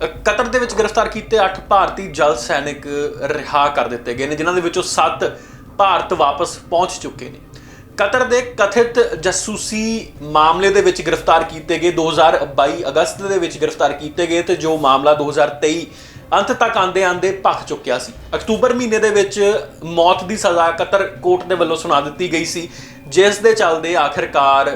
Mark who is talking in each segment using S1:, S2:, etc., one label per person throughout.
S1: Qatar ਦੇ ਵਿੱਚ ਗ੍ਰਿਫਤਾਰ ਕੀਤੇ 8 ਭਾਰਤੀ ਜਲ ਸੈਨਿਕ ਰਿਹਾ ਕਰ ਦਿੱਤੇ ਗਏ ਨੇ, ਜਿਨ੍ਹਾਂ ਦੇ ਵਿੱਚੋਂ 7 ਭਾਰਤ ਵਾਪਸ ਪਹੁੰਚ ਚੁੱਕੇ ਨੇ। ਕਤਰ ਦੇ ਕਥਿਤ ਜਾਸੂਸੀ ਮਾਮਲੇ ਦੇ ਵਿੱਚ ਗ੍ਰਿਫਤਾਰ ਕੀਤੇ ਗਏ 2022 ਅਗਸਤ ਦੇ ਵਿੱਚ ਗ੍ਰਿਫਤਾਰ ਕੀਤੇ ਗਏ ਤੇ ਜੋ ਮਾਮਲਾ 2023 ਅੰਤ ਤੱਕ ਆਂਦੇ ਆਂਦੇ ਭਖ ਚੁੱਕਿਆ ਸੀ। ਅਕਤੂਬਰ ਮਹੀਨੇ ਦੇ ਵਿੱਚ ਮੌਤ ਦੀ ਸਜ਼ਾ ਕਤਰ ਕੋਰਟ ਦੇ ਵੱਲੋਂ ਸੁਣਾ ਦਿੱਤੀ ਗਈ ਸੀ, ਜਿਸ ਦੇ ਚੱਲਦੇ ਆਖਿਰਕਾਰ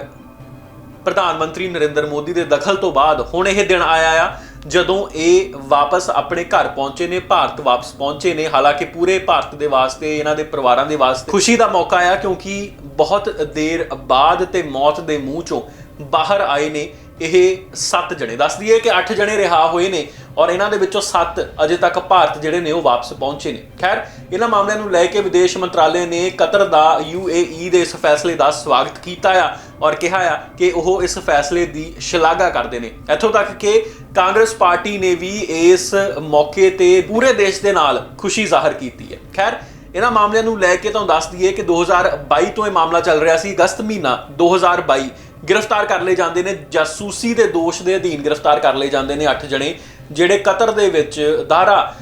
S1: ਪ੍ਰਧਾਨ ਮੰਤਰੀ ਨਰਿੰਦਰ ਮੋਦੀ ਦੇ ਦਖਲ ਤੋਂ ਬਾਅਦ ਹੁਣ ਇਹ ਦਿਨ ਆਇਆ ਆ ਜਦੋਂ ਇਹ ਵਾਪਸ ਆਪਣੇ ਘਰ ਪਹੁੰਚੇ ਨੇ, ਭਾਰਤ ਵਾਪਸ ਪਹੁੰਚੇ ਨੇ, ਹਾਲਾਂਕਿ ਪੂਰੇ ਭਾਰਤ ਦੇ ਵਾਸਤੇ, ਇਹਨਾਂ ਦੇ ਪਰਿਵਾਰਾਂ ਦੇ ਵਾਸਤੇ ਖੁਸ਼ੀ ਦਾ ਮੌਕਾ ਆ ਕਿਉਂਕਿ ਬਹੁਤ ਦੇਰ ਬਾਅਦ ਤੇ ਮੌਤ ਦੇ ਮੂੰਹ ਚੋਂ ਬਾਹਰ ਆਏ ਨੇ। ਇਹ 7 ਜਣੇ। ਦੱਸ ਦਈਏ ਕਿ 8 ਜਣੇ ਰਿਹਾ ਹੋਏ ਨੇ ਔਰ ਇਹਨਾਂ ਦੇ ਵਿੱਚੋਂ 7 ਅਜੇ ਤੱਕ ਭਾਰਤ ਜਿਹੜੇ ਨੇ ਉਹ ਵਾਪਸ ਪਹੁੰਚੇ ਨੇ। ਖੈਰ, ਇਹਨਾਂ ਮਾਮਲਿਆਂ ਨੂੰ ਲੈ ਕੇ ਵਿਦੇਸ਼ ਮੰਤਰਾਲੇ ਨੇ ਕਤਰ ਦਾ UAE ਦੇ ਇਸ ਫੈਸਲੇ ਦਾ ਸਵਾਗਤ ਕੀਤਾ ਆ ਔਰ ਕਿਹਾ ਆ ਕਿ ਉਹ ਇਸ ਫੈਸਲੇ ਦੀ ਸ਼ਲਾਘਾ ਕਰਦੇ ਨੇ। ਇੱਥੋਂ ਤੱਕ ਕਿ ਕਾਂਗਰਸ ਪਾਰਟੀ ਨੇ ਵੀ ਇਸ ਮੌਕੇ ਤੇ ਪੂਰੇ ਦੇਸ਼ ਦੇ ਨਾਲ ਖੁਸ਼ੀ ਜ਼ਾਹਰ ਕੀਤੀ ਹੈ। ਖੈਰ, ਇਹਨਾਂ ਮਾਮਲਿਆਂ ਨੂੰ ਲੈ ਕੇ ਤੁਹਾਨੂੰ ਦੱਸ ਦਈਏ ਕਿ 2022 ਤੋਂ ਇਹ ਮਾਮਲਾ ਚੱਲ ਰਿਹਾ ਸੀ। ਅਗਸਤ ਮਹੀਨਾ 2022 ਗ੍ਰਿਫਤਾਰ ਕਰ ਲਏ ਜਾਂਦੇ ਨੇ, ਜਾਸੂਸੀ ਦੇ ਦੋਸ਼ ਦੇ ਅਧੀਨ ਗ੍ਰਿਫਤਾਰ ਕਰ ਲਏ ਜਾਂਦੇ ਨੇ 8 ਜਣੇ, ਜਿਹੜੇ ਕਤਰ ਦੇ ਵਿੱਚ ਦਾਰਾ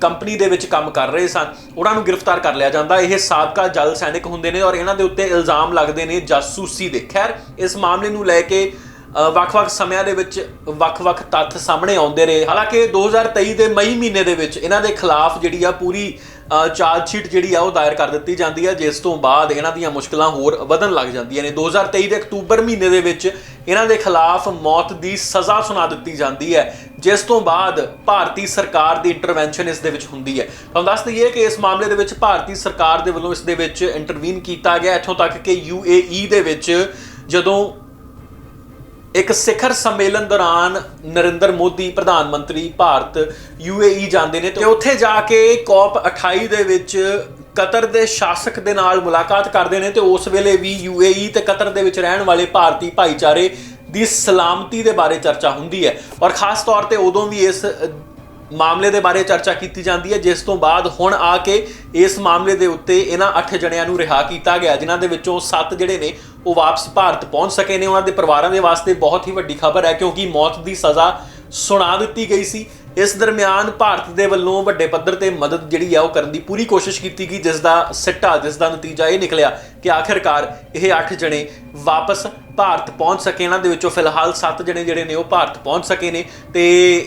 S1: ਕੰਪਨੀ ਦੇ ਵਿੱਚ ਕੰਮ ਕਰ ਰਹੇ ਸਨ। ਉਹਨਾਂ ਨੂੰ ਗ੍ਰਿਫਤਾਰ ਕਰ ਲਿਆ ਜਾਂਦਾ। ਇਹ ਸਾਬਕਾ ਜਲ ਸੈਨਿਕ ਹੁੰਦੇ ਨੇ ਔਰ ਇਹਨਾਂ ਦੇ ਉੱਤੇ ਇਲਜ਼ਾਮ ਲੱਗਦੇ ਨੇ ਜਾਸੂਸੀ ਦੇ। ਖੈਰ, ਇਸ ਮਾਮਲੇ ਨੂੰ ਲੈ ਕੇ ਵੱਖ-ਵੱਖ ਸਮਿਆਂ ਦੇ ਵਿੱਚ ਵੱਖ-ਵੱਖ ਤੱਥ ਸਾਹਮਣੇ ਆਉਂਦੇ ਰਹੇ ਹਾਲਾਂਕਿ 2023 ਦੇ ਮਈ ਮਹੀਨੇ ਦੇ ਵਿੱਚ ਇਹਨਾਂ ਦੇ ਖਿਲਾਫ ਜਿਹੜੀ ਆ ਪੂਰੀ ਚਾਰਜ ਸ਼ੀਟ ਜਿਹੜੀ ਆ ਉਹ ਦਾਇਰ ਕਰ ਦਿੱਤੀ ਜਾਂਦੀ ਹੈ ਜਿਸ ਤੋਂ ਬਾਅਦ ਇਹਨਾਂ ਦੀਆਂ ਮੁਸ਼ਕਲਾਂ ਹੋਰ ਵਧਣ ਲੱਗ ਜਾਂਦੀਆਂ ਨੇ। 2023 ਦੇ ਅਕਤੂਬਰ ਮਹੀਨੇ ਦੇ ਵਿੱਚ ਇਹਨਾਂ ਦੇ ਖਿਲਾਫ ਮੌਤ ਦੀ ਸਜ਼ਾ ਸੁਣਾ ਦਿੱਤੀ ਜਾਂਦੀ ਹੈ, ਜਿਸ ਤੋਂ ਬਾਅਦ ਭਾਰਤੀ ਸਰਕਾਰ ਦੀ ਇੰਟਰਵੈਂਸ਼ਨ ਇਸ ਦੇ ਵਿੱਚ ਹੁੰਦੀ ਹੈ। ਤੁਹਾਨੂੰ ਦੱਸ ਦਈਏ ਕਿ ਇਸ ਮਾਮਲੇ ਦੇ ਵਿੱਚ ਭਾਰਤੀ ਸਰਕਾਰ ਦੇ ਵੱਲੋਂ ਇਸ ਦੇ ਵਿੱਚ ਇੰਟਰਵੀਨ ਕੀਤਾ ਗਿਆ। ਇੱਥੋਂ ਤੱਕ ਕਿ UAE ਦੇ ਵਿੱਚ ਜਦੋਂ ਇੱਕ ਸਿਖਰ ਸੰਮੇਲਨ ਦੌਰਾਨ ਨਰਿੰਦਰ ਮੋਦੀ, ਪ੍ਰਧਾਨ ਮੰਤਰੀ ਭਾਰਤ UAE ਜਾਂਦੇ ਨੇ ਤੇ ਉੱਥੇ ਜਾ ਕੇ ਕੋਪ 28 ਦੇ ਵਿੱਚ ਕਤਰ ਦੇ ਸ਼ਾਸਕ ਦੇ ਨਾਲ ਮੁਲਾਕਾਤ ਕਰਦੇ ਨੇ ਤੇ ਉਸ ਵੇਲੇ ਵੀ UAE ਤੇ ਕਤਰ ਦੇ ਵਿੱਚ ਰਹਿਣ ਵਾਲੇ ਭਾਰਤੀ ਭਾਈਚਾਰੇ ਦੀ ਸਲਾਮਤੀ ਦੇ ਬਾਰੇ ਚਰਚਾ ਹੁੰਦੀ ਹੈ। ਔਰ ਖਾਸ ਤੌਰ ਤੇ ਉਦੋਂ ਵੀ ਇਸ ਮਾਮਲੇ ਦੇ ਬਾਰੇ ਚਰਚਾ ਕੀਤੀ ਜਾਂਦੀ ਹੈ, ਜਿਸ ਤੋਂ ਬਾਅਦ ਹੁਣ ਆ ਕੇ ਇਸ ਮਾਮਲੇ ਦੇ ਉੱਤੇ ਇਹਨਾਂ 8 ਜਣਿਆਂ ਨੂੰ ਰਿਹਾ ਕੀਤਾ ਗਿਆ, ਜਿਨ੍ਹਾਂ ਦੇ ਵਿੱਚੋਂ 7 ਜਿਹੜੇ ਨੇ, ਉਹ ਵਾਪਸ ਭਾਰਤ ਪਹੁੰਚ ਸਕੇ ਨੇ। ਉਹਨਾਂ ਦੇ ਪਰਿਵਾਰਾਂ ਦੇ ਵਾਸਤੇ ਬਹੁਤ ਹੀ ਵੱਡੀ ਖਬਰ ਹੈ, ਕਿਉਂਕਿ ਮੌਤ ਦੀ ਸਜ਼ਾ ਸੁਣਾ ਦਿੱਤੀ ਗਈ ਸੀ। ਇਸ ਦਰਮਿਆਨ ਭਾਰਤ ਦੇ ਵੱਲੋਂ ਵੱਡੇ ਪੱਧਰ ਤੇ ਮਦਦ ਜਿਹੜੀ ਆ ਉਹ ਕਰਨ ਦੀ ਪੂਰੀ ਕੋਸ਼ਿਸ਼ ਕੀਤੀ ਗਈ, ਜਿਸ ਦਾ ਸਿੱਟਾ, ਜਿਸ ਦਾ ਨਤੀਜਾ ਇਹ ਨਿਕਲਿਆ ਕਿ ਆਖਿਰਕਾਰ ਇਹ 8 ਜਣੇ ਵਾਪਸ ਭਾਰਤ ਪਹੁੰਚ ਸਕੇ। ਇਹਨਾਂ ਦੇ ਵਿੱਚੋਂ ਫਿਲਹਾਲ 7 ਜਣੇ ਜਿਹੜੇ ਨੇ ਉਹ ਭਾਰਤ ਪਹੁੰਚ ਸਕੇ ਨੇ ਤੇ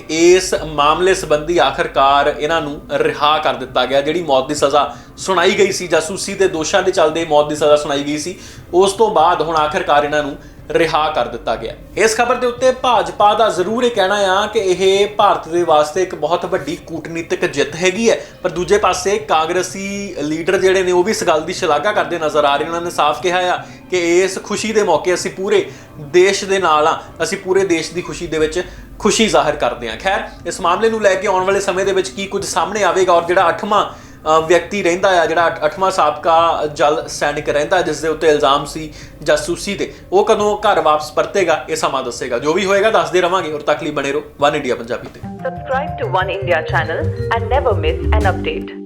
S1: ਇਸ ਮਾਮਲੇ ਸੰਬੰਧੀ ਆਖਿਰਕਾਰ ਇਹਨਾਂ ਨੂੰ ਰਿਹਾ ਕਰ ਦਿੱਤਾ ਗਿਆ, ਜਿਹੜੀ ਮੌਤ ਦੀ ਸਜ਼ਾ ਸੁਣਾਈ ਗਈ ਸੀ। ਜਾਸੂਸੀ ਦੇ ਦੋਸ਼ਾਂ ਦੇ ਚੱਲਦੇ ਮੌਤ ਦੀ ਸਜ਼ਾ ਸੁਣਾਈ ਗਈ ਸੀ। ਉਸ ਤੋਂ ਬਾਅਦ ਹੁਣ ਆਖਿਰਕਾਰ ਇਹਨਾਂ ਨੂੰ ਰਿਹਾ ਕਰ ਦਿੱਤਾ ਗਿਆ। ਇਸ ਖਬਰ ਦੇ ਉੱਤੇ ਭਾਜਪਾ ਦਾ ਜ਼ਰੂਰ ਇਹ ਕਹਿਣਾ ਆ ਕਿ ਇਹ ਭਾਰਤ ਦੇ ਵਾਸਤੇ ਇੱਕ ਬਹੁਤ ਵੱਡੀ ਕੂਟਨੀਤਿਕ ਜਿੱਤ ਹੈਗੀ ਹੈ। ਪਰ ਦੂਜੇ ਪਾਸੇ ਕਾਂਗਰਸੀ ਲੀਡਰ ਜਿਹੜੇ ਨੇ, ਉਹ ਵੀ ਇਸ ਗੱਲ ਦੀ ਸ਼ਲਾਘਾ ਕਰਦੇ ਨਜ਼ਰ ਆ ਰਹੇ ਉਹਨਾਂ ਨੇ ਸਾਫ਼ ਕਿਹਾ ਆ ਕਿ ਇਸ ਖੁਸ਼ੀ ਦੇ ਮੌਕੇ ਅਸੀਂ ਪੂਰੇ ਦੇਸ਼ ਦੇ ਨਾਲ ਆ ਅਸੀਂ ਪੂਰੇ ਦੇਸ਼ ਦੀ ਖੁਸ਼ੀ ਦੇ ਵਿੱਚ ਖੁਸ਼ੀ ਜ਼ਾਹਰ ਕਰਦੇ ਹਾਂ। ਖੈਰ, ਇਸ ਮਾਮਲੇ ਨੂੰ ਲੈ ਕੇ ਆਉਣ ਵਾਲੇ ਸਮੇਂ ਦੇ ਵਿੱਚ ਕੀ ਕੁਝ ਸਾਹਮਣੇ ਆਵੇਗਾ ਔਰ ਜਿਹੜਾ 8ਵਾਂ ਵਿਅਕਤੀ ਰਹਿੰਦਾ ਆ, ਜਿਹੜਾ 8ਵਾਂ ਸਾਬਕਾ ਜਲ ਸੈਨਿਕ ਰਹਿੰਦਾ ਜਿਸ ਦੇ ਉੱਤੇ ਇਲਜ਼ਾਮ ਸੀ ਜਾਸੂਸੀ ਦੇ। ਉਹ ਕਦੋਂ ਘਰ ਵਾਪਸ ਪਰਤੇਗਾ, ਇਹ ਸਮਾਂ ਦੱਸੇਗਾ। ਜੋ ਵੀ ਹੋਏਗਾ, ਦੱਸਦੇ ਰਵਾਂਗੇ। ਔਰ ਤੱਕ ਲਈ ਬਣੇ ਰਹੋ। ਵਨ ਇੰਡੀਆ ਪੰਜਾਬੀ ਤੇ।
S2: Subscribe to One India channel and never miss an update.